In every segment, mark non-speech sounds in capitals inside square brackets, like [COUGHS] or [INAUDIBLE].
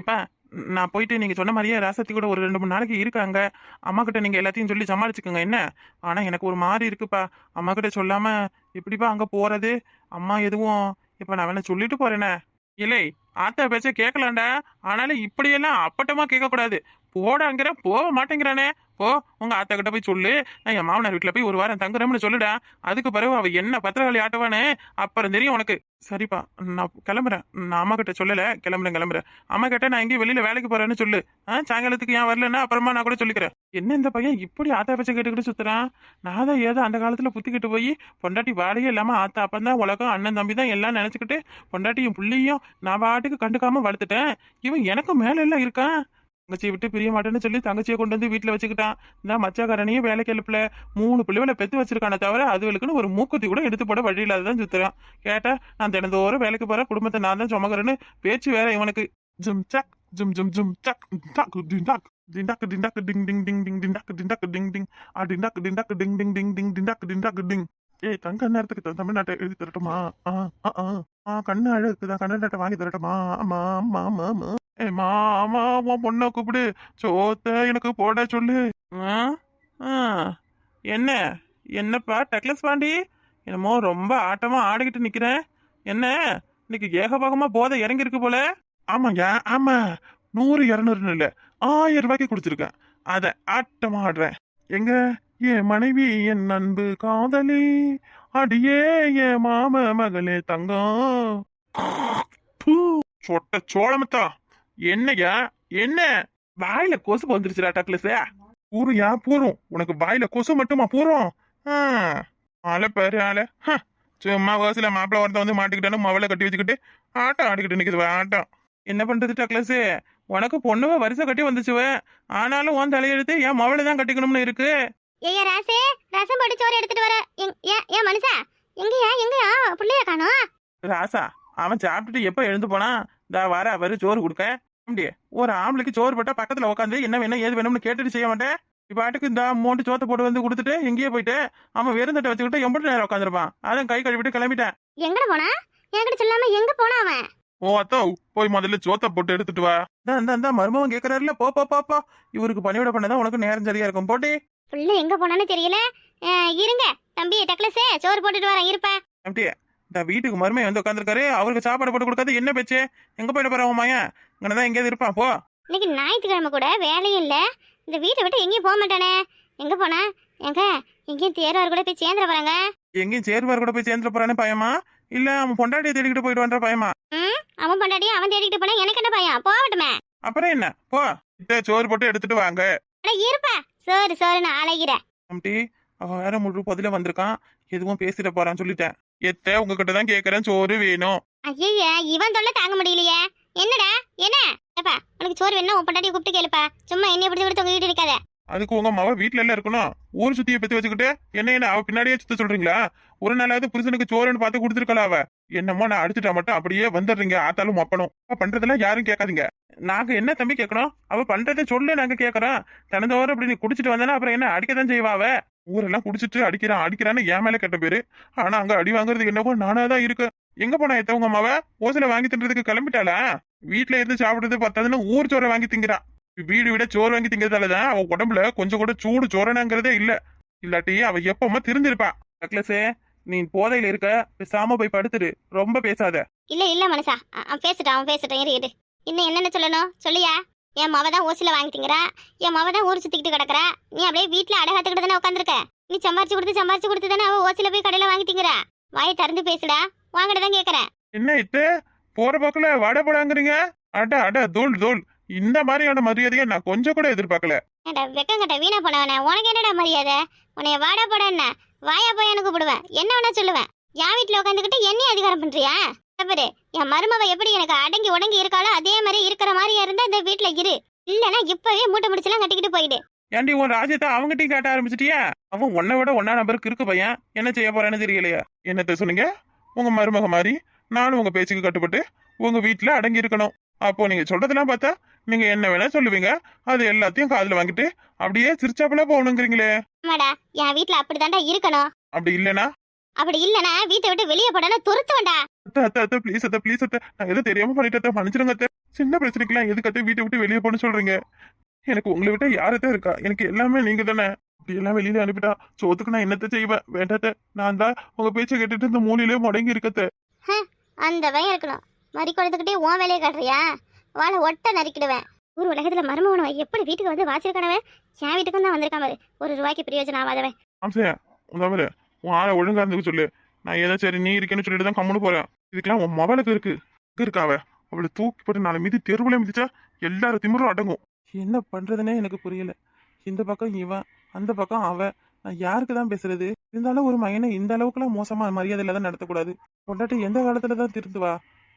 இப்போ நான் போயிட்டு நீங்கள் சொன்ன மாதிரியே ராசத்தி கூட ஒரு ரெண்டு மூணு நாளைக்கு இருக்காங்க. அம்மா கிட்ட நீங்கள் எல்லாத்தையும் சொல்லி சமாளிச்சுக்கோங்க. என்ன? ஆனால் எனக்கு ஒரு மாதிரி இருக்குப்பா. அம்மா கிட்ட சொல்லாமல் எப்படிப்பா அங்கே போகிறது அம்மா எதுவும் இப்போ நான் வேணா சொல்லிட்டு போகிறேனே இல்லை ஆத்தா பேச்ச கேட்கலாண்டா ஆனாலும் இப்படியெல்லாம் அப்பட்டமாக கேட்கக்கூடாது. போடாங்கிற போக மாட்டேங்கிறானே. போ உங்க ஆத்தா கிட்ட போய் சொல்லு. நான் என் மாமனார் வீட்டுல போய் ஒரு வாரம் தங்குறேன்னு சொல்லுடா. அதுக்கு பிறகு அவ என்ன பத்திரவாளி ஆட்டவானே? அப்புறம் தெரியும் உனக்கு. சரிப்பா நான் கிளம்புறேன். நான் அம்மா கிட்ட சொல்லல. கிளம்புறேன் கிளம்புறேன். அம்மா கிட்ட நான் எங்கேயும் வெளியில வேலைக்கு போறேன்னு சொல்லு. ஆ சாயங்காலத்துக்கு ஏன் வரலன்னா அப்புறமா நான் கூட சொல்லிக்கிறேன். என்ன இந்த பையன் இப்படி ஆத்தா பச்சை கேட்டுக்கிட்டு சுத்துறான்? நான் தான் ஏதோ அந்த காலத்துல புத்திக்கிட்டு போய் பொண்டாட்டி வாடகையே இல்லாம ஆத்தா அப்பன் தான் உலகம் அண்ணன் தம்பி தான் எல்லாம் நினைச்சுக்கிட்டு பொண்டாட்டியும் புள்ளியும் நான் பாட்டுக்கு கண்டுக்காம வளர்த்துட்டேன். இவன் எனக்கு மேல எல்லாம் இருக்கான் தங்கச்சியை விட்டு பிரிய மாட்டேன்னு சொல்லி தங்கச்சியை கொண்டு வந்து வீட்டில் வச்சுக்கிட்டான். நான் மச்சக்காரனையும் வேலைக்கு எழுப்புல மூணு பிள்ளைகளை பெற்று வச்சிருக்கானே தவிர அதுகளுக்குன்னு ஒரு மூக்குத்தி கூட எடுத்து போட வழி இல்லாததான் சுத்துறான். கேட்டா நான் தினந்தோறும் வேலைக்கு போறேன் குடும்பத்தை நான் தான் சுமக்கிறேன்னு பேச்சு வேற இவனுக்கு. ஜும் சக் ஜும் ஜும் ஜும் சக் டாக் டாக். டிண்டாக்கு டிண்டாக்கு டிங் டிங் டிங் டிங் டிண்டாக்கு டிண்டாக்கு டிங் டிங். ஆ டிண்டாக்கு டிண்டாக்கு டிங் டிங் டிங் டிங் டிண்டாக்கு டிங். ஏய் தங்க நேரத்துக்கு தமிழ்நாட்டை எழுதி தரட்டுமா? ஆ ஆ ஆ. ஆ கண்ணு அழகுதான் கண்ணாட்டை வாங்கி தரட்டுமா? ஆமா ஆமா ஆமா ஆமா ஏ மாமா உன் பொண்ணை கூப்பிடு. சோத்த எனக்கு போட சொல்லு. ஆ ஆ. என்ன? என்னப்பா டக்லஸ் பாண்டி? என்னமோ ரொம்ப ஆட்டமா ஆடிக்கிட்டு நிக்கிறேன். என்ன? இன்னைக்கு ஏகபோகமா போதை இறங்கி இருக்கு போல. ஆமாங்க ஆமா. நூறு இரநூறுன்னு இல்லை ஆயிரம் ரூபாய்க்கு கொடுத்துருக்கேன் அதை ஆட்டமா ஆடுறேன். எங்க? என் மனைவி என் அன்பு காதலி அடியே என் மாம மகளே தங்கம் சொட்ட சோளமத்தா என்னய்யா என்ன? வாயில கொசு வந்துருச்சுடா டக்லஸ் பூருயா பூரும். உனக்கு வாயில கொசு மட்டுமா பூரும்? ஆளை பாரு ஆளை. சும்மா வயசுல மாப்பிள்ள ஒருத்த வந்து மாட்டிக்கிட்டானு மவளை கட்டி வச்சுக்கிட்டு ஆட்டம் ஆடிக்கிட்டு நிக்குது ஆட்டம். என்ன பண்றது டக்லஸ் உனக்கு பொண்ணுவ வரிசை கட்டி வந்துச்சுவ. ஆனாலும் உன் தலையெழுத்து என் மவளை தான் கட்டிக்கணும்னு இருக்கு. ஏய்யா ராசே ரசம் போட்டு சோறு எடுத்துட்டு வர. ஏன் ஏன் மனுஷா எங்கயா எங்கயா? பிள்ளைய காணோம். ராசா அவன் சாப்பிட்டுட்டு எப்ப எழுந்து போனா? தா வர அவரு சோறு கொடுக்க. அப்படியே ஒரு ஆம்பளைக்கு சோறு போட்டா பக்கத்துல உட்காந்து என்ன வேணும் ஏது வேணும்னு கேட்டுட்டு செய்ய மாட்டேன்? இப்ப பாட்டுக்கு இந்த மூண்டு சோத்தை போட்டு வந்து கொடுத்துட்டு எங்கேயே போயிட்டு அவன் வெறுந்தட்டை வச்சுக்கிட்டு எம்பிட்டு நேரம் உட்காந்துருப்பான் அதான் கை கழுவிட்டு கிளம்பிட்டேன். எங்கட போனா? என்கிட்ட சொல்லாம எங்க போனா அவன்? ஓ அத்தோ போய் முதல்ல சோத்தை போட்டு எடுத்துட்டு வா. இந்த இந்த மருமகன் கேக்குறாருல போ போ போ, போ. இவருக்கு பணிவிட பண்ணதான் உனக்கு நேரம் சரியா இருக்கும். போட்டி. பிள்ளை எங்க போனான்னு தெரியல. இருங்க. தம்பி டக்ளஸே சோறு போட்டுட்டு வரேன். இருப்பேன் அப்படியே இந்த வீட்டுக்கு மருமை வந்து உட்காந்துருக்காரு அவருக்கு சாப்பாடு போட்டு கொடுக்காது. என்ன பேச்சு? எங்க போயிட்டு போறவன் மாயன் இங்கனதான் எங்கேயாவது இருப்பான். போ. இன்னைக்கு ஞாயிற்றுக்கிழமை கூட வேலையும் இல்ல. இந்த வீட்டை விட்டு எங்கேயும் போக மாட்டானே. எங்க போனா? எங்க? எங்கேயும் தேர்வார் கூட போய் சேர்ந்துட போறாங்க. எங்கேயும் சேர்வார் கூட போய் சேர்ந்துட போறானே பயமா? இல்ல அவன் பொண்டாட்டியை தேடிக்கிட்டு போயிட்டு வந்த பயமா? அவன் பொண்டாட்டி அவன் தேடிக்கிட்டு போனா எனக்கு என்ன பையன் போகட்டுமே. அப்புறம் என்ன? போ. சோறு போட்டு எடுத்துட்டு வாங்க. அட இருப்பா சோறு சோறுன்னு அழகிறேன் அம்டி அவன் வேற முழு பதில வந்திருக்கான். எதுவும் பேசிட போறான்னு சொல்லிட்டேன். எத்த உங்ககிட்ட தான் கேக்குறேன் சோறு வேணும். ஐயய்ய இவன் தொல்லை தாங்க முடியலையே. என்னடா? என்ன? ஏப்பா உனக்கு சோறு வேணும் உன் பொண்டாட்டியை கூப்பிட்டு கேளுப்பா. சும்மா என்னைய பிடிச்சி பிடிச்சி உங்க வீட்டு இருக்காத. அதுக்கு உங்க மவ வீட்டுல எல்லாம் இருக்கணும். ஊர் சுத்திய பத்தி வச்சுக்கிட்டு என்ன என்ன அவ பின்னாடியே சுத்த சொல்றீங்களா? ஒரு நாளாவது புருஷனுக்கு சோறுன்னு பார்த்து கொடுத்துருக்கல அவ. என்னமோ நான் அடிச்சுட்டா மட்டும் அப்படியே வந்துடுறீங்க ஆத்தாலும் மப்பனும். அவ பண்றதெல்லாம் யாரும் கேட்காதீங்க. நாங்க என்ன தம்பி கேட்கணும் அவ பண்றதை சொல்லு நாங்க கேட்கறோம். தினந்தோறும் அப்படி நீ குடிச்சிட்டு வந்தானா அப்புறம் என்ன அடிக்கதான் செய்வா அவ? ஊரெல்லாம் குடிச்சிட்டு அடிக்கிறான் அடிக்கிறான்னு என் மேல கெட்ட பேரு. ஆனா அங்க அடி வாங்குறதுக்கு என்னவோ நானா தான் இருக்கு. எங்க போனா எத்தவங்க மாவ? அம்மாவ ஓசில வாங்கி தின்றதுக்கு கிளம்பிட்டாளா? வீட்டுல இருந்து சாப்பிடுறது பத்தாதுன்னு ஊர் சோற வாங்கி திங்கிறான் வீடு விட சோறு வாங்கி திங்கிறதாலதான் அவ உடம்புல கொஞ்சம் கூட சூடு சோறனாங்கிறதே இல்ல. இல்லாட்டி அவ எப்பவுமே திருந்திருப்பா. டக்ளஸே நீ போதையில இருக்க பேசாம போய் படுத்துரு. ரொம்ப பேசாத. இல்ல இல்ல மனசா. அவன் பேசிட்டான் அவன் பேசிட்டான் இரு இரு. இன்னும் என்னென்ன சொல்லணும்? சொல்லியா. என் மவ தான் ஓசில வாங்கிட்டீங்கிறா என் மவ தான் ஊர் சுத்திக்கிட்டு கிடக்குறா. நீ அப்படியே வீட்டுல அடகாத்துக்கிட்டு தானே உட்காந்துருக்க நீ சம்பாரிச்சு கொடுத்து சம்பாரிச்சு கொடுத்து தானே அவ ஓசில போய் கடையில வாங்கிட்டீங்கிறா வாயை திறந்து பேசுடா. வாங்கிட்டு தான் கேக்குறேன். என்ன இத்து போற போக்குல வட போடாங்கிறீங்க? அட அட தூள் தூள் இந்த மாதிரியான மரியாதையை நான் கொஞ்சம் கூட எதிர்பார்க்கல. ஏண்டா வெக்கங்கட்ட வீணா போனவனே உனக்கு என்னடா மரியாதை? உன்னைய வாடா போட என்ன வாயா போய் எனக்கு கூப்பிடுவேன். என்ன வேணா சொல்லுவேன். என் வீட்டுல உட்காந்துக்கிட்டு என்னையும் அதிகாரம் பண்றியா? இத பாரு என் மருமவ எப்படி எனக்கு அடங்கி உடங்கி இருக்காளோ அதே மாதிரி இருக்கிற மாதிரியா இருந்தா இந்த வீட்டுல இரு. இல்லனா இப்பவே மூட்டை முடிச்செல்லாம் கட்டிக்கிட்டு போயிடு. ஏன்டி உன் ராஜ்யத்தை அவங்ககிட்டயும் காட்ட ஆரம்பிச்சிட்டியா? அவன் உன்னை விட ஒன்னா நம்பருக்கு இருக்கு பையன். என்ன செய்ய போறான்னு தெரியலையா. என்னத்த சொன்னீங்க? உங்க மருமக மாதிரி நானும் உங்க பேச்சுக்கு கட்டுப்பட்டு உங்க வீட்டுல அடங்கி இருக்கணும். அப்போ நீங்க சொல்றதெல்லாம் பார்த்தா நீங்க என்ன வேணா சொல்லுவீங்க. அது எல்லாத்தையும் காதுல வாங்கிட்டு அப்படியே சிரிச்சாப்புல போகணுங்கிறீங்களே. ஆமாடா என் வீட்டுல அப்படிதான்டா இருக்கணும். அப்படி இல்லனா அப்படி இல்லனா வீட்டை விட்டு வெளியே போடான துருத்துவன்டா. அத்தை அத்தை அத்தை ப்ளீஸ் அத்தை ப்ளீஸ் அத்தை. நான் எதுவும் தெரியாம பண்ணிட்டு அத்தை. மன்னிச்சிருங்க அத்தை. சின்ன பிரச்சனைக்கெல்லாம் எதுக்கத்த வீட்டை விட்டு வெளியே போன்னு சொல்றீங்க? எனக்கு உங்களை விட்டா யாரத்தான் இருக்கா? எனக்கு எல்லாமே நீங்க தானே. இப்படி எல்லாம் வெளியில அனுப்பிட்டா சோத்துக்கு நான் என்னத்த செய்வேன்? வேண்டாத்த நான் தான் உங்க பேச்சை கேட்டுட்டு இந்த மூலையிலே முடங்கி இருக்கத்த அந்த பயம் இருக்கணும். மறி கொடுத்துக்கிட்டே உன் வேலையை காட்டுறியா? வாழை ஒட்ட நறுக்கிடுவேன் ஒரு உலகத்துல மருமகனை எப்படி வீட்டுக்கு வந்து வாசிருக்கானவன் என் வீட்டுக்கும் தான் வந்திருக்கான் பாரு. ஒரு ரூபாய்க்கு பிரயோஜனம் ஆகாதவன். அம்சையா உன் உன் ஆளை ஒழுங்கா இருந்துக்க சொல்லு. நான் ஏதோ சரி நீ இருக்கேன்னு சொல்லிட்டு தான் கம்முன்னு போறேன். இதுக்கெல்லாம் உன் மகளுக்கு இருக்கு. இங்க இருக்காவ அவளை தூக்கி போட்டு நாலு மீதி தெருவுல மிதிச்சா எல்லாரும் திமிரும் அடங்கும். என்ன பண்றதுனே எனக்கு புரியல. இந்த பக்கம் இவன் அந்த பக்கம் அவ. நான் யாருக்கு தான் பேசுறது? இருந்தாலும் ஒரு மகனை இந்த அளவுக்குலாம் மோசமா மரியாதையில தான் நடத்தக்கூடாது. பொண்டாட்டி எந்த காலத்துல தான் திருந்துவா?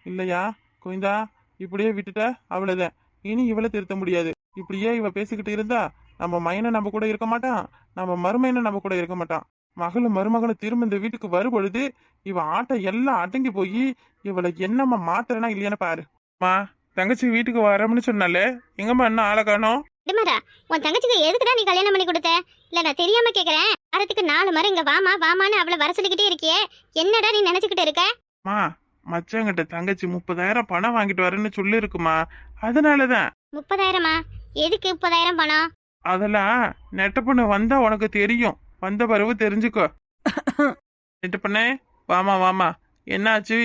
இல்லையா? கோவிந்தா இப்படியே விட்டுட்ட? அவ்வளவுதான். இனி இவளை திருத்த முடியாது. இப்படியே இவ பேசிக்கிட்டு இருந்தா நம்ம மயனை நம்ம கூட இருக்க மாட்டான். நம்ம மருமையனை நம்ம கூட இருக்க மாட்டான். மகளும் மருமகளும் திரும்ப இந்த வீட்டுக்கு வரும்பொழுது இவ ஆட்டம் எல்லாம் அடங்கி போய் இவளை என்னம்மா மாத்துறனா இல்லையான்னு பாரு. மா தங்கச்சி வீட்டுக்கு வரமுன்னு சொன்னாலே எங்கம்மா என்ன ஆளை காணோம்? இடுமாரா உன் தங்கச்சிக்கு எதுக்குடா நீ கல்யாணம் பண்ணி கொடுத்த? இல்ல நான் தெரியாம கேக்குறேன். வாரத்துக்கு நாலு முறை இங்க வாமா வாமான்னு அவளை வர சொல்லிக்கிட்டே இருக்கியே. என்னடா நீ நினைச்சுக்கிட்டு இருக்க? மா மச்சாங்கிட்ட தங்கச்சி முப்பதாயிரம் பணம் வாங்கிட்டு வரேன்னு சொல்லி இருக்குமா அதனாலதான். முப்பதாயிரமா? எதுக்கு முப்பதாயிரம் பணம்? அதெல்லாம் நெட்ட பொண்ணு வந்தா உனக்கு தெரியும். வந்த பிறகு தெரிஞ்சுக்கோ. [LAUGHS] நெட்ட பொண்ணே வாமா வாமா. என்னாச்சு?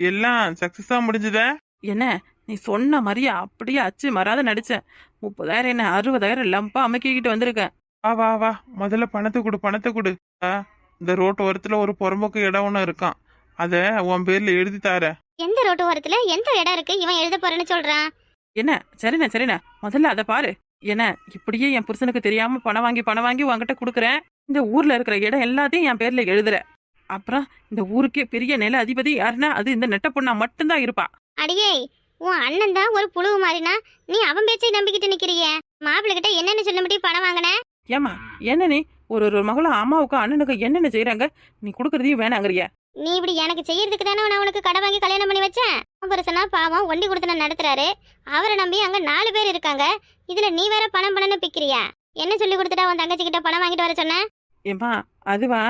எல்லாம் சக்சஸா முடிஞ்சுதா? என்ன நீ சொன்ன மாதிரியே அப்படியே அச்சு மறாத நடிச்சேன். முப்பதாயிரம் என்ன அறுபதாயிரம் லம்பா அமைக்கிக்கிட்டு வந்திருக்கேன். வா வா வா. முதல்ல பணத்தை கொடு பணத்தை கொடு. இந்த ரோட்டு ஓரத்துல ஒரு புறம்போக்கு இடம் ஒன்று இருக்கான் அத உன் பேர்ல எழுதி தாரேன் எந்த ரோட்டு ஓரத்துல எந்த இடம் இருக்கு? இவன் எழுத போறேன்னு சொல்றான். என்ன? சரிண்ணே சரிண்ணே. முதல்ல அதை பாரு. என்ன இப்படியே என் புருஷனுக்கு தெரியாம பணம் வாங்கி பணம் வாங்கி உன்கிட்ட கொடுக்குறேன்? இந்த ஊர்ல இருக்கிற இடம் எல்லாத்தையும் என் பேர்ல எழுதுற. அப்புறம் இந்த ஊருக்கே பெரிய நில அதிபதி யாருன்னா அது இந்த நெட்ட பொண்ணா மட்டும்தான் இருப்பா. அடியே உன் அண்ணன் தான் ஒரு புழுவு மாதிரினா நீ அவன் பேச்சை நம்பிக்கிட்டு நிக்கிறியே. மாப்பிள்ளை கிட்ட என்னன்னு சொல்ல முடியும் பணம் வாங்கின? ஏமா என்ன நீ? ஒரு ஒரு மகளும் அம்மாவுக்கும் அண்ணனுக்கும் என்னென்ன செய்யறாங்க நீ கொடுக்கறதையும் வேணாங்கறிய. நீ இப்படி எனக்கு செய்யறதுக்கு தானே நான் உனக்கு கடை வாங்கி கல்யாணம் பண்ணி வச்சேன்? புருஷனா பாவம் ஒண்டி கொடுத்து நடத்துறாரு. அவரை நம்பி அங்க நாலு பேர் இருக்காங்க. இதுல நீ வேற பணம் பணம்னு பிக்கிறியா? என்ன சொல்லி கொடுத்துட்டா உன் தங்கச்சி கிட்ட பணம் வாங்கிட்டு வர சொன்ன? ஏம்மா அதுவா?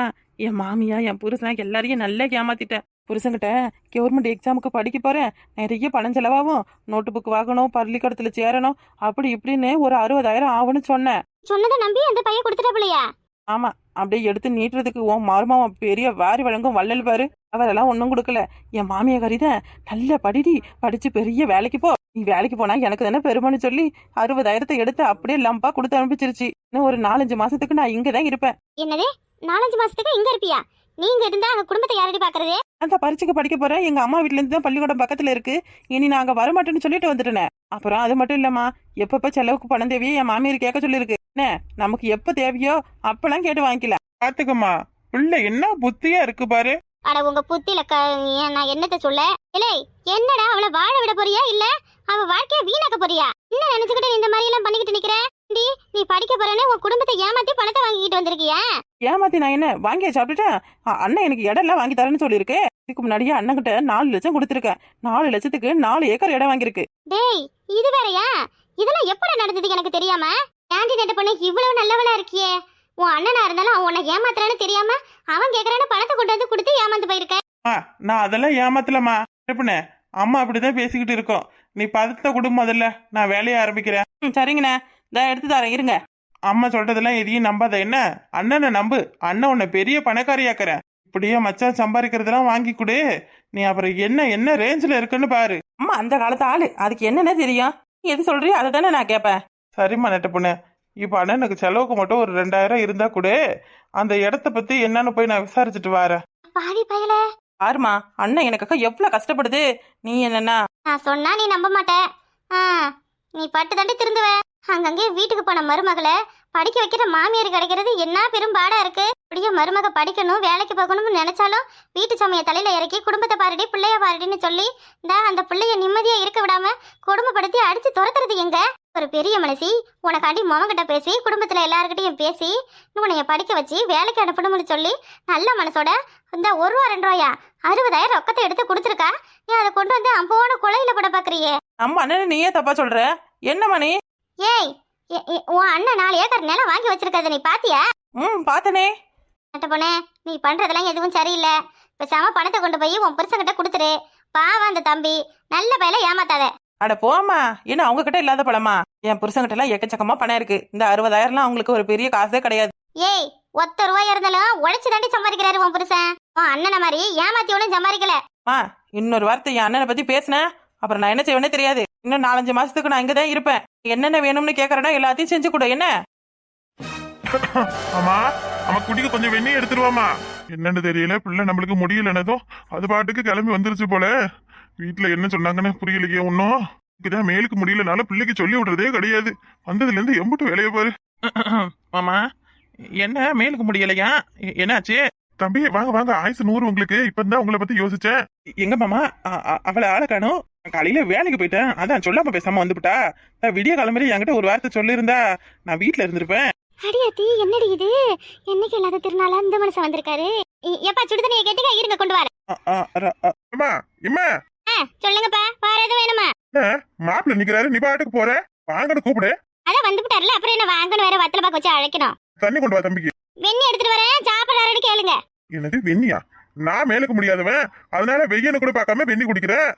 என் மாமியா என் புருஷன் எல்லாரையும் நல்லா ஏமாத்திட்டேன். புருஷன்கிட்ட கவர்மெண்ட் எக்ஸாமுக்கு படிக்க போறேன். நிறைய பணம் செலவாகும் நோட்டு புக் வாங்கணும் பள்ளிக்கூடத்துல சேரணும் அப்படி இப்படின்னு ஒரு அறுபதாயிரம் ஆகும்னு சொன்னேன். சொன்னதை நம்பி அந்த பையன் கொடுத்துட்டாப்லையா ஆமா. அப்படியே எடுத்து நீட்டுறதுக்கு உன் மருமாவன் பெரிய வாரி வழங்கும் வள்ளல் பாரு. அவரெல்லாம் ஒன்றும் கொடுக்கல. என் மாமியா கறிதான் நல்ல படிடி படிச்சு பெரிய வேலைக்கு போ. நீ வேலைக்கு போனா எனக்கு தானே பெருமைன்னு சொல்லி அறுபதாயிரத்தை எடுத்து அப்படியே லம்பா கொடுத்து அனுப்பிச்சிருச்சு. இன்னும் ஒரு நாலஞ்சு மாசத்துக்கு நான் இங்க தான் இருப்பேன். என்னது? நாலஞ்சு மாசத்துக்கு இங்க இருப்பியா? நீங்க இருந்தா அங்க குடும்பத்தை யாரடி பாக்குறது? அந்த பரீட்சைக்கு படிக்க போறேன் எங்க அம்மா வீட்ல இருந்து தான் பள்ளிக்கூடம் பக்கத்துல இருக்கு. இனி நான் அங்க வரமாட்டேன்னு சொல்லிட்டு வந்துட்டேனே. அப்புறம் அது மட்டும் இல்லம்மா. எப்பப்ப செலவுக்கு பணம் தேவையோ என் மாமியார் கேட்க சொல்லிருக்கு என்ன நமக்கு எப்ப தேவையோ அப்பெல்லாம் கேட்டு வாங்கிக்கலாம். பாத்துக்கம்மா. பிள்ளை என்ன புத்தியா இருக்கு பாரு. அட உங்க புத்தில க ஏன் நான் என்னத்த சொல்ல? இல்லை என்னடா அவளை வாழ விட போறியா? இல்ல அவ வாழ்க்கைய வீணாக்க போறியா? என்ன நினைச்சுக்கிட்டு நீ இந்த மாதிரி எல்லாம் பண்ணிக்கிட்டு நிக்கிற? டி நீ படிக்க போறேன்னு உன் குடும்பத்தை ஏமாத்தி பணத்தை வாங்கிக்கிட்டு வந்திருக்கியா? ஏமாத்தி நான் என்ன வாங்கி சாப்பிட்டுட்டேன் அ- அண்ணன் எனக்கு இடம் எல்லாம் வாங்கி தரேன்னு சொல்லியிருக்கு. இதுக்கு முன்னாடியே அண்ணன் கிட்ட நாலு லட்சம் கொடுத்துருக்கேன். நாலு லட்சத்துக்கு நாலு ஏக்கர் இடம் வாங்கியிருக்கு. டேய் இது வேறயா? இதெல்லாம் எப்படி நடந்தது எனக்கு தெரியாம? ஆண்டி நட்ட பொண்ணு இவ்வளவு நல்லவளா இருக்கியே. உன் அண்ணனா இருந்தாலும் அவன் உன்னை ஏமாத்துறான்னு தெரியாம அவன் கேக்குறான்னு பணத்தை கொண்டு வந்து கொடுத்து ஏமாந்து போயிருக்க. ஆ நான் அதெல்லாம் ஏமாத்தலம்மா. எப்பண்ணே அம்மா அப்படிதான் பேசிக்கிட்டு இருக்கோம். நீ பதத்தை கொடு முதல்ல. நான் வேலையை ஆரம்பிக்கிறேன். ம், சரிங்கண்ணே. இதான் எடுத்து தரேன் இருங்க. அம்மா சொல்றதெல்லாம் எதையும் நம்பாத. என்ன? அண்ணனை நம்பு. அண்ணன் உன்னை பெரிய பணக்காரியாக்குறேன். இப்படியே மச்சான் சம்பாதிக்கிறதெல்லாம் வாங்கி கொடு. நீ அப்புறம் என்ன என்ன ரேஞ்சில் இருக்குன்னு பாரு. அம்மா அந்த காலத்து ஆளு. அதுக்கு என்னென்ன தெரியும். நீ எது சொல்றியோ அதை தானே நான் கேட்பேன். சரிம்மா நெட்ட பொண்ணு. இப்போ அண்ணனுக்கு செலவுக்கு மட்டும் ஒரு ரெண்டாயிரம் இருந்தா கூட. அந்த இடத்த பத்தி என்னன்னு போய் நான் விசாரிச்சுட்டு வரேன். பாவி பயல. பாருமா அண்ணன் எனக்காக எவ்வளவு கஷ்டப்படுது. நீ என்னன்னா? நான் சொன்னா நீ நம்ப மாட்ட. ஆ நீ பட்டு தண்டி திருந்துவ. அங்கங்கே வீட்டுக்கு போன மருமகளை படிக்க வைக்கிற மாமியார் கிடைக்கிறது என்ன பெரும் பாடா இருக்கு? அப்படியே மருமக படிக்கணும் வேலைக்கு போகணும்னு நினைச்சாலும் வீட்டு சமய தலையில இறக்கி குடும்பத்தை பாருடி பிள்ளைய பாருடின்னு சொல்லி இந்த அந்த பிள்ளைய நிம்மதியா இருக்க விடாம கொடுமைப்படுத்தி அடிச்சு துரத்துறது எங்க? ஒரு பெரிய மனசி. உனக்காண்டி மொமகிட்ட பேசி குடும்பத்துல எல்லாருக்கிட்டையும் பேசி உன்னைய படிக்க வச்சு வேலைக்கு அனுப்பணும்னு சொல்லி நல்ல மனசோட இந்த ஒரு ரூபா ரெண்டு ரூபாயா? அறுபதாயிரம் ரொக்கத்தை எடுத்து கொடுத்துருக்கா? நீ அதை கொண்டு வந்து அம்போன கொலையில போட பாக்குறியே. நம்ம அண்ணனை நீயே தப்பா சொல்ற. என்ன மணி ஏய் உன் அண்ணன் நாலு ஏக்கர் நிலம் வாங்கி வச்சிருக்கத நீ பாத்தியா? ம் பார்த்தனே. நட்ட பொண்ணே நீ பண்றதெல்லாம் எதுவும் சரியில்லை. பேசாம பணத்தை கொண்டு போய் உன் புருஷன்கிட்ட கொடுத்துரு. பாவம் அந்த தம்பி. நல்ல பையல ஏமாத்தாத. அட போம்மா. என்ன அவங்க கிட்ட இல்லாத பழமா? என் புருஷன்கிட்ட எல்லாம் எக்கச்சக்கமா பணம் இருக்கு. இந்த அறுபதாயிரம்லாம் அவங்களுக்கு ஒரு பெரிய காசே கிடையாது. ஏய் ஒத்த ரூபாய் இருந்தாலும் உழைச்சு தாண்டி சம்பாதிக்கிறாரு உன் புருஷன். உன் அண்ணனை மாதிரி ஏமாத்தி ஒன்றும் சம்பாதிக்கல. அம்மா இன்னொரு வார்த்தை என் அண்ணனை பத்தி பேசினேன் அப்புறம் நான் என்ன செய்வேனே தெரியாது. இன்னும் நாலஞ்சு மாசத்துக்கு நான் இங்கதான் இருப்பேன். என்னென்ன வேணும்னு கேக்குறேன்னா எல்லாத்தையும் செஞ்சு கொடு என்ன? ஆமா நம்ம குடிக்க கொஞ்சம் வெந்நீர் எடுத்துருவாமா என்னன்னு தெரியல பிள்ளை நம்மளுக்கு முடியலனதும் அது பாட்டுக்கு கிளம்பி வந்துருச்சு போல. வீட்டுல என்ன சொன்னாங்கன்னு புரியலையே ஒன்னும் இதுதான் மேலுக்கு முடியலனால பிள்ளைக்கு சொல்லி விடுறதே கிடையாது. வந்ததுல இருந்து எம்புட்டு வேலைய பாரு. மாமா என்ன மேலுக்கு முடியலையா? எ- என்னாச்சு? தம்பி வாங்க வாங்க ஆயுசு நூறு உங்களுக்கு. இப்பதான் உங்களை பத்தி யோசிச்சேன். எங்க மாமா அவளை ஆளை காணும். காலையில வேலைக்கு போயிட்டேன். அதான் சொல்லாம பேசாம வந்துவிட்டா. நான் விடிய கிளம்பி என்கிட்ட ஒரு வார்த்தை சொல்லியிருந்தா நான் வீட்டுல இருந்திருப்பேன். அடியாத்தி என்னடி இது? என்னைக்கு இல்லாத திருநாளா இந்த மனுஷன் வந்திருக்காரு? எப்பா சுடுதண்ணியை கேட்டுக்க இருங்க கொண்டு வர அம்மா இம்மா. சொல்லுங்கப்பா வேற எதுவும் வேணுமா? மாப்பிள்ள நிக்கிறாரு நீ பாட்டுக்கு போற? வாங்கன்னு கூப்பிடு. அதான் வந்துவிட்டார்ல அப்புறம் என்ன வாங்கன்னு வேற வத்தல பாக்க வச்சு அழைக்கணும். தண்ணி கொண்டு வா தம்பிக்கு. வெண்ணி எடுத்துட்டு வரேன் சாப்பிடாரு கேளுங்க. என்னது வெண்ணியா? நான் மேலுக்கு முடியாதவன். அதனால வெய்யனை கூட பார்க்காம வெண்ணி குடிக்கிறேன்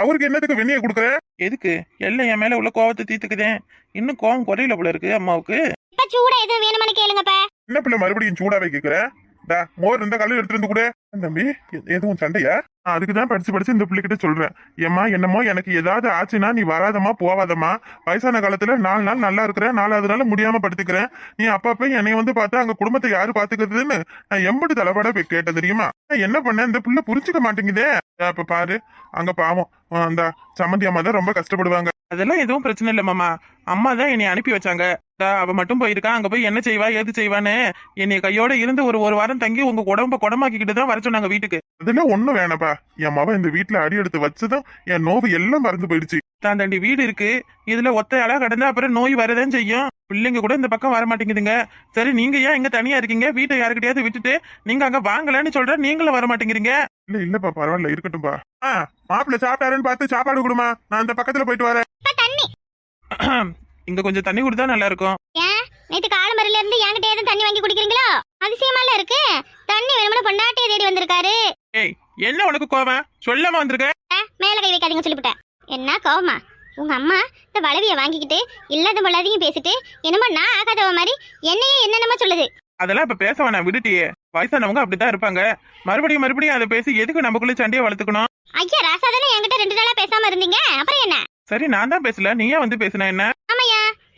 அவருக்கு என்னத்துக்கு வெண்ணியை கொடுக்குறேன் எதுக்கு? எல்லாம் என் மேல உள்ள கோவத்தை தீர்த்துக்குதேன் இன்னும் கோவம் குறையில போல இருக்கு அம்மாவுக்கு. இப்ப சூடா எதுவும் வேணுமான்னு கேளுங்கப்பா. என்ன பிள்ளை மறுபடியும் சூடாவே கேக்குற? டா மோர் இருந்தா கல்லு எடுத்துட்டு வந்து கூட. தம்பி. எதுவும் சண்டையா? நான் அதுக்கு தான் படிச்சு படிச்சு இந்த பிள்ளைகிட்ட சொல்றேன். ஏம்மா என்னமோ எனக்கு ஏதாவது ஆச்சுன்னா நீ வராதம்மா போவாதமா வயசான காலத்துல நாலு நாள் நல்லா இருக்கிறேன் நாலாவது நாள் முடியாம படுத்துக்கிறேன். நீ அப்பப்ப என்னைய வந்து பார்த்தா அங்க குடும்பத்தை யாரு பாத்துக்கிறதுன்னு நான் எம்படி தலைப்பாட போய் கேட்டேன் தெரியுமா? என்ன பண்ணேன்? இந்த பிள்ளை புரிஞ்சுக்க மாட்டேங்குதே. அப்ப பாரு. அங்க பாவம். அந்த சம்மந்தி அம்மா தான் ரொம்ப கஷ்டப்படுவாங்க. அதெல்லாம் எதுவும் பிரச்சனை இல்லை மாமா. அம்மா தான் என்னை அனுப்பி வச்சாங்க. அவ மட்டும் போயிருக்கா? அங்க போய் என்ன செய்வா? ஏது செய்வான்னு? என்னை கையோட இருந்து ஒரு ஒரு வாரம் தங்கி உங்க உடம்ப குடமாக்கிக்கிட்டு தான் வர சொன்னாங்க வீட்டுக்கு. அதெல்லாம் ஒண்ணும் வேணாப்பா. என் மவ இந்த வீட்டுல அடி எடுத்து வச்சதும் என் நோவு எல்லாம் மறந்து போயிடுச்சு. தான் தாண்டி வீடு இருக்கு. இதுல ஒத்தையாளா கடந்தா அப்புறம் நோய் வரதான் செய்யும். பிள்ளைங்க கூட இந்த பக்கம் வர மாட்டேங்குதுங்க சரி நீங்க ஏன் இங்க தனியா இருக்கீங்க? வீட்டை யாருக்கிட்டயாவது விட்டுட்டு நீங்க அங்க வாங்கலன்னு சொல்ற நீங்களும் வர மாட்டேங்கிறீங்க இல்ல இல்லப்பா பரவாயில்ல இருக்கட்டும்பா. மாப்பிள்ள சாப்பிட்டாருன்னு பார்த்து சாப்பாடு கொடுமா. நான் அந்த பக்கத்துல போயிட்டு வரேன். [COUGHS] இங்க கொஞ்சம் தண்ணி கொடுத்தா நல்லா இருக்கும் ஏன்? நேத்து காலமரில இருந்து என்கிட்ட எதுவும் தண்ணி வாங்கி குடிக்கிறீங்களோ? அதிசயமால இருக்கு? தண்ணி வேணும்னு பொண்டாட்டியை தேடி வந்திருக்காரு. ஏய் என்ன உனக்கு கோவம்? சொல்லாம வந்திருக்க. மேல கை வைக்காதீங்க சொல்லிவிட்டேன். என்ன கோவமா? உங்க அம்மா இந்த வளவிய வாங்கிக்கிட்டு இல்லாத பொல்லாதையும் பேசிட்டு என்னமோ நான் ஆகாதவ மாதிரி என்னையே என்னென்னமோ சொல்லுது. அதெல்லாம் இப்ப பேச வேணாம் விடுட்டியே. வயசானவங்க அப்படித்தான் இருப்பாங்க. மறுபடியும் மறுபடியும் அதை பேசி எதுக்கு நமக்குள்ள சண்டையை வளர்த்துக்கணும்? ஐயா ராசாதானே என்கிட்ட ரெண்டு நாளா பேசாம இருந்தீங்க? அப்புறம் என்ன? சரி நான் தான் பேசல. நீயே வந்து பேசின என்ன?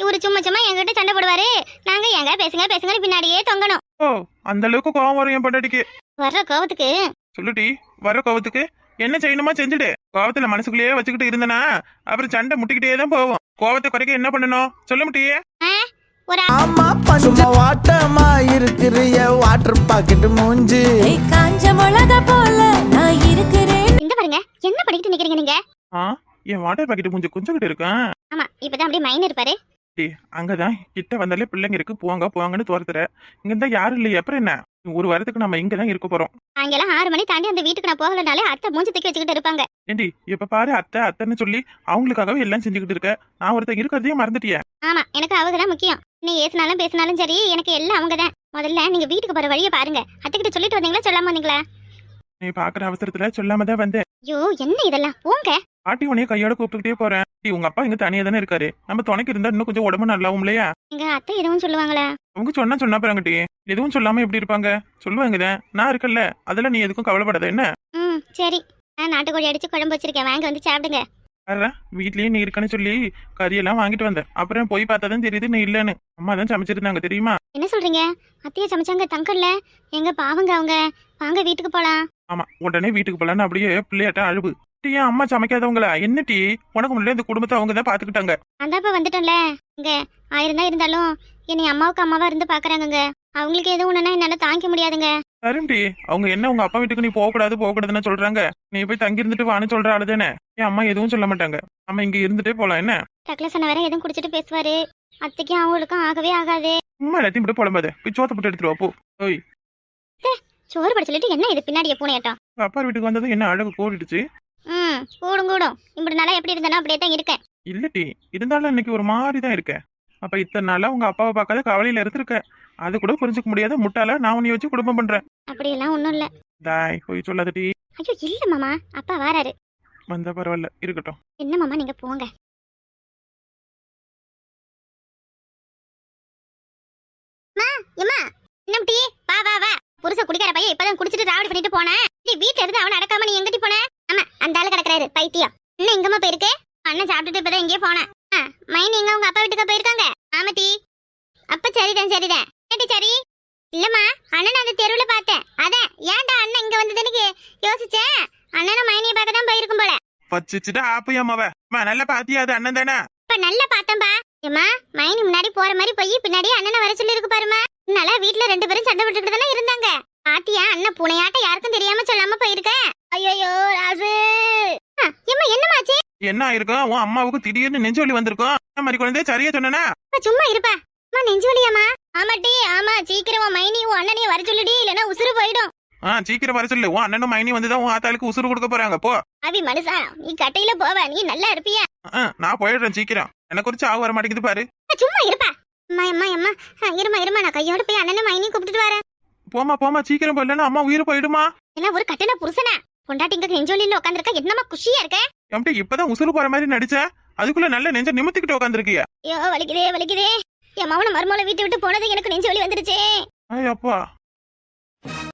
இவரு சும்மா சும்மா என்கிட்ட சண்டை போடுவாரு. நாங்க எங்க பேசுங்க பேசுங்க பின்னாடியே தொங்கணும். ஓ அந்த அளவுக்கு கோவம் வரும் என் பொண்டாட்டிக்கு. வர்ற கோவத்துக்கு? சொல்லுடி வர கோவத்துக்கு? என்ன செய்யணுமா செஞ்சுடு. கோவத்துல மனசுக்குள்ளேயே வச்சுக்கிட்டு இருந்தனா அப்புறம் சண்டை முட்டிக்கிட்டே தான் போவோம் கோவத்தை குறைக்க என்ன பண்ணணும்? சொல்ல முடியே ஒரு ஆமா சும்மா வாட்டமா இருக்கிறிய வாட்டர் பாக்கெட் மூஞ்சி. ஏய், காஞ்ச மிளகா போல நான் இருக்கிறேன். இந்த பாருங்க என்ன படிக்கிட்டு நிக்கிறீங்க நீங்க? ஆ என் வாட்டர் பாக்கெட் கொஞ்சம் கொஞ்சம் இருக்கேன் ஆமா இப்பதான் அப்படியே மைன் இருப்பாரு. டேய், அங்கதான் கிட்ட வந்தாலே பிள்ளைங்க இருக்கு போங்க போங்கன்னு துரத்துற. இங்க இருந்தா யாரும் இல்லையே அப்புறம் என்ன? ஒரு வாரத்துக்கு நம்ம இங்க தான் இருக்க போறோம். அங்கெல்லாம் ஆறு மணி தாண்டி அந்த வீட்டுக்கு நான் போகலனாலே அத்தை மூஞ்சி தூக்கி வச்சுக்கிட்டு இருப்பாங்க. ஏண்டி இப்ப பாரு அத்தை அத்தைன்னு சொல்லி அவங்களுக்காகவே எல்லாம் செஞ்சுக்கிட்டு இருக்க. நான் ஒருத்தன் இருக்கிறதையும் மறந்துட்டியே. ஆமா எனக்கு அவங்க தான் முக்கியம். நீ ஏசினாலும் பேசினாலும் சரி எனக்கு எல்லாம் அவங்க தான் முதல்ல நீங்க வீட்டுக்கு போற வழியை பாருங்க. அத்தைக்கிட்ட சொல்லிட்டு வந்தீங்களா சொல்லாம வந்தீங்களா? நீ பாக்குற அவசரத்துல சொல்லாம தான் வந்தேன். ஐயோ என்ன இதெல்லாம்? போங்க. பாட்டி உனைய கையோட கூப்பிட்டுக்கிட்டே போறேன். டேய், உங்க அப்பா இங்க தனியா தானே இருக்காரு. நம்ம துணைக்கு இருந்தா இன்னும் கொஞ்சம் உடம்பு நல்லாவும் இல்லையா? எங்க அத்தை எதுவும் சொல்லுவாங்களா? அவங்க சொன்னா சொன்னா பாருங்கட்டி. எதுவும் சொல்லாம எப்படி இருப்பாங்க? சொல்லுவாங்கதான் நான் இருக்கல்ல அதெல்லாம் நீ எதுக்கும் கவலைப்படாத என்ன? ம் சரி. நான் நாட்டுக்கோழி அடிச்சு குழம்பு வச்சிருக்கேன். வாங்க வந்து சாப்பிடுங்க. வர்ற வீட்லயே நீ இருக்கன்னு சொல்லி கறியெல்லாம் வாங்கிட்டு வந்தேன் அப்புறம் போய் பார்த்தா தான் தெரியுது நீ இல்லன்னு. அம்மா தான் சமைச்சிருந்தாங்க தெரியுமா? என்ன சொல்றீங்க? அத்தைய சமைச்சாங்க தங்கல்ல எங்க பாவங்க அவங்க. வாங்க வீட்டுக்கு போலாம். ஆமா உடனே வீட்டுக்கு போலான்னு அப்படியே பிள்ளையாட்ட அழுவு. டீ, ஏன் அம்மா சமைக்காதவங்களா என்ன டீ உனக்கு முன்னாடி இந்த குடும்பத்தை அவங்க தான் பாத்துக்கிட்டாங்க. அந்தாப்ப வந்துட்டோம்ல இங்க ஆயிரம் தான் இருந்தாலும் என்னை அம்மாவுக்கு அம்மாவா இருந்து பாக்குறாங்கங்க. அவங்களுக்கு எதுவும் ஒண்ணுன்னா என்னால தாங்கிக்க முடியாதுங்க. சரிம்டி அவங்க என்ன உங்க அப்பா வீட்டுக்கு நீ போக கூடாது போக கூடாதுன்னு சொல்றாங்க. நீ போய் தங்கி இருந்துட்டு வான்னு சொல்ற ஆளுதானே என் அம்மா எதுவும் சொல்ல மாட்டாங்க. நம்ம இங்க இருந்துட்டே போலாம் என்ன? டக்ளசன வேற எதுவும் குடிச்சிட்டு பேசுவாரு. அத்தைக்கும் அவங்களுக்கும் ஆகவே ஆகாது. சும்மா எல்லாத்தையும் இப்படி புலம்பாத. போய் சோத்த போட்டு எடுத்துட்டு வா போ. ஓய். சோறு பட சொல்லிட்டு என்ன இது பின்னாடியே பூனையாட்டம்? அப்பா வீட்டுக்கு வந்தது என்ன அழகு கூடிடுச்சு ம் கூடும் கூடும். இப்படி நாளா எப்படி இருந்தேனோ அப்படியே தான் இருக்கேன். இல்லட்டி இருந்தாலும் இன்னைக்கு ஒரு மாதிரி தான் இருக்க. அப்ப இத்தனை நாளா உங்க அப்பாவை பார்க்காத கவலையில இருந்திருக்க. அது கூட புரிஞ்சுக்க முடியாத முட்டாள நான் உன்னை வச்சு குடும்பம் பண்றேன். அப்படியெல்லாம் ஒண்ணும் இல்ல. தாய் போய் சொல்லாதடி. ஐயோ இல்ல மாமா. அப்பா வாராரு. வந்தா பரவாயில்ல இருக்கட்டும். என்ன மாமா நீங்க போங்க. அம்மா, என்ன டீ வா வா வா. புருஷ குடிக்கார பையன் இப்பதான் குடிச்சிட்டு ராவடி பண்ணிட்டு போனேன் வீட்டுல இருந்து அவன் அடக்காம நீ எங்கடி போன? ஆமா அந்த ஆளு கிடக்குறாரு பைத்தியம். இன்னும் எங்கம்மா போயிருக்கு? அண்ணன் சாப்பிட்டுட்டு இப்பதான் எங்கேயோ போனேன் மைனி எங்க உங்க அப்பா வீட்டுக்கா போயிருக்காங்க? ஆமா டீ அப்ப சரிதான் சரிதான். சரி? இல்லம்மா அண்ணன் அந்த தெருவுல பார்த்தேன். அதான் ஏன்டா அண்ணன் இங்க வந்ததுன்னு யோசிச்சேன் அண்ணனும் மைனியை பார்க்க தான் போயிருக்கும் போல. வச்சுச்சுட்டா ஆப்பையாமாவ அம்மா நல்லா பாத்தியா அது அண்ணன் தானே? இப்ப நல்லா பார்த்தம்பா ஏமா மைனி முன்னாடி போற மாதிரி போய் பின்னாடி அண்ணனை வர சொல்லி இருக்கு பாருமா நல்லா வீட்ல ரெண்டு பேரும் சண்டை போட்டுக்கிட்டு தானே இருந்தாங்க? பாத்தியா அண்ணன் புனையாட்ட யாருக்கும் தெரியாம சொல்லாம போயிருக்க? ஐயோ ராசு ஆ, ஏம்மா என்னமாச்சு? என்ன ஆயிருக்கும் உன் அம்மாவுக்கு திடீர்னு நெஞ்சு வலி வந்திருக்கும் மாதிரி குழந்தைய? சரியா சொன்னனா? அப்ப சும்மா இருப்பா. அம்மா நெஞ்சு வலியாமா ஆமாட்டி ஆமா. சீக்கிரம் உன் மைனி உன் அண்ணனையும் வர சொல்லுடி இல்லனா உசுறு போயிடும். ஆ சீக்கிரம் வர சொல்லு. உன் அண்ணனும் மைனி வந்துதான் உன் ஆத்தாளுக்கு உசுறு கொடுக்க போறாங்க. போ. அவி மனுஷா நீ கட்டையில போவ. நீ நல்லா இருப்பியா? நான் போயிடுறேன் சீக்கிரம். எனக்கு குறிச்சு ஆக வர மாட்டேங்குது பாரு. சும்மா இருப்பா. அம்மா அம்மா அம்மா. இருமா இருமா நான் கையோட போய் அண்ணனும் மைனியும் கூப்பிட்டுட்டு வரேன். போமா போமா சீக்கிரம் போயிடலன்னா அம்மா உயிர் போயிடுமா? என்ன ஒரு கட்டின புருஷனா? பொண்டாட்டிங்க நெஞ்சோலியில உட்காந்துருக்க என்னமா குஷியா இருக்க? எப்படி இப்பதான் உசுறு போற மாதிரி நடிச்ச? அதுக்குள்ள நல்ல நெஞ்ச நிமித்திக்கிட்டு உட்காந்துருக்கிய ஐயோ வலிக்குதே வலிக்குதே. என் மவன மருமலை வீட்டை விட்டு போனது எனக்கு நெஞ்சு வலி வந்துருச்சே ஐயப்பா.